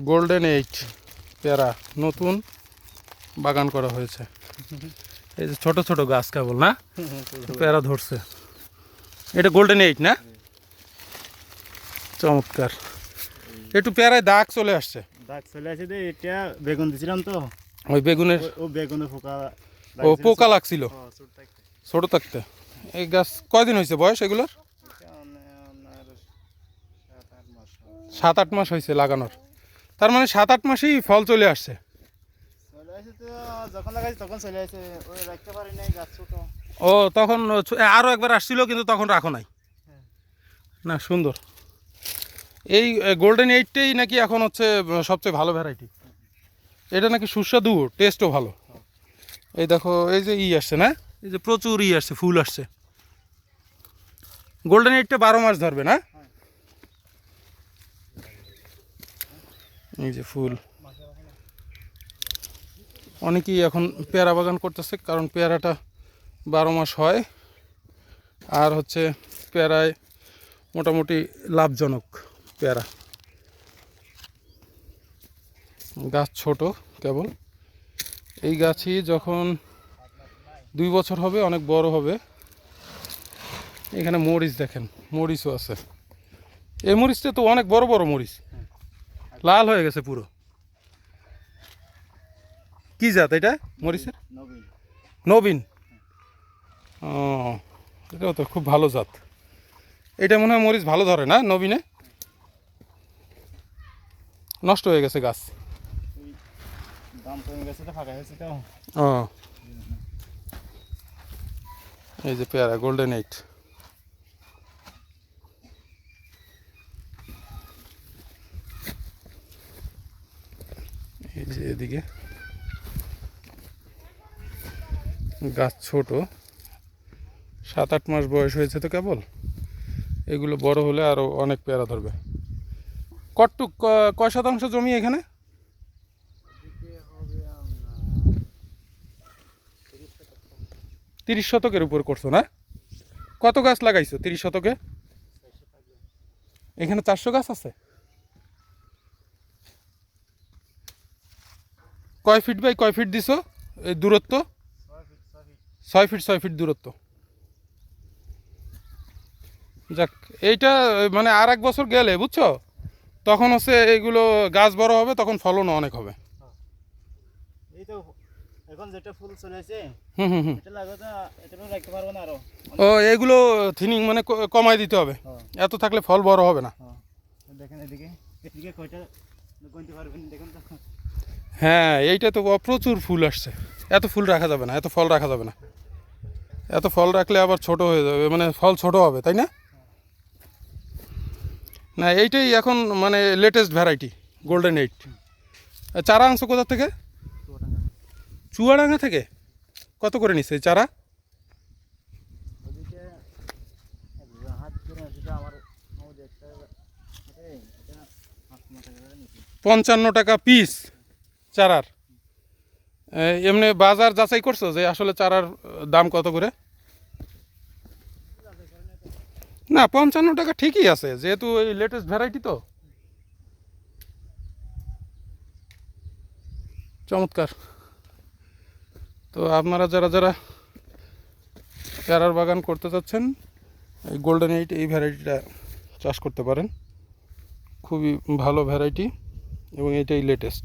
Golden eight পেয়ারা নতুন বাগান করা হয়েছে। এই যে ছোটো ছোটো গাছ কেবল না? পেয়ারা ধরছে। এটা গোল্ডেন এইট না? চমৎকার। একটু পেয়ারায় দাগ চলে আসছে। দাগ চলে আছে যে এটা বেগুন দিছিলাম তো। ওই বেগুনের ও- বেগুনে পোকা ও পোকা লাগছিল। ছোট থাকতে। এই গাছ কয়দিন হয়েছে বয়স এগুলোর? মানে। সাত আট মাস হয়েছে লাগানোর। তার মানে সাত আট মাসেই ফল চলে আসছে। ও তখন আরও একবার আসছিল কিন্তু তখন রাখো নাই। হ্যাঁ। না সুন্দর। এই গোল্ডেন এইটটাই নাকি এখন হচ্ছে সবচেয়ে ভালো ভ্যারাইটি এটা নাকি সুস্বাদু টেস্টও ভালো। এই দেখো এই যে ই আসছে না? এই যে প্রচুর ই আসছে ফুল আসছে। গোল্ডেন এইটটা বারো মাস ধরবে না? এই যে ফুল। অনেকেই এখন পেয়ারা বাগান করতেছে, কারণ পেয়ারাটা বারো মাস হয়, আর হচ্ছে পেয়ারায় মোটামুটি লাভজনক পেয়ারা। গাছ ছোট কেবল। এই গাছই যখন দুই বছর হবে, অনেক বড় হবে। এখানে মরিচ দেখেন, মরিচও আছে। এই মরিচটা তো অনেক বড় বড় মরিচ। লাল হয়ে গেছে পুরো। কি জাত এটা? মরিচের? নবীন। ও, এটাও তো খুব ভালো জাত। এটা মনে হয় মরিচ ভালো ধরে না নবীনে? নষ্ট হয়ে গেছে গাছ। ও। এই যে পেয়ারা গোল্ডেন এইট এদিকে। গাছ ছোট। সাত আট মাস বয়স হয়েছে তো কেবল? এগুলো বড় হলে আরও অনেক পেয়ারা ধরবে। কটটুক ক- কয় শতাংশ জমি এখানে? তিরিশ শতকের উপর করছ না? কত গাছ লাগাইছো তিরিশ শতকে? এখানে চারশো গাছ আছে? কয় ফিট বাই কয় ফিট দিছো? এই দূরত্ব? ছয় ফিট ছয় ফিট দূরত্ব। যাক এইটা মানে আর এক বছর গেলে বুঝছ? তখন হচ্ছে এইগুলো গাছ বড় হবে তখন ফলনও অনেক হবে। ও এগুলো থিনিং মানে কমাই দিতে হবে। হ্যাঁ। এত থাকলে ফল বড় হবে না। হ্যাঁ। দেখেন এদিকে এদিকে কয়টা দেখুন তো। হ্যাঁ এইটা তো প্রচুর ফুল আসছে। এত ফুল রাখা যাবে না, এত ফল রাখা যাবে না। এত ফল রাখলে আবার ছোট হয়ে যাবে মানে ফল ছোট হবে, তাই না? না, এইটাই এখন মানে লেটেস্ট ভ্যারাইটি গোল্ডেন এইট চারা আনছো কোথা থেকে? চুয়াডাঙ্গা থেকে? কত করে নিচ্ছে এই চারা? পঞ্চান্ন টাকা পিস চারার। এমনি বাজার যাচাই করছ যে আসলে চারার দাম কত করে? না, পঞ্চান্ন টাকা ঠিকই আছে, যেহেতু এই লেটেস্ট ভ্যারাইটি তো। চমৎকার। তো আপনারা যারা যারা চারার বাগান করতে চাচ্ছেন, এই গোল্ডেন এইট এই ভ্যারাইটিটা চাষ করতে পারেন। খুবই ভালো ভ্যারাইটি এবং এটাই লেটেস্ট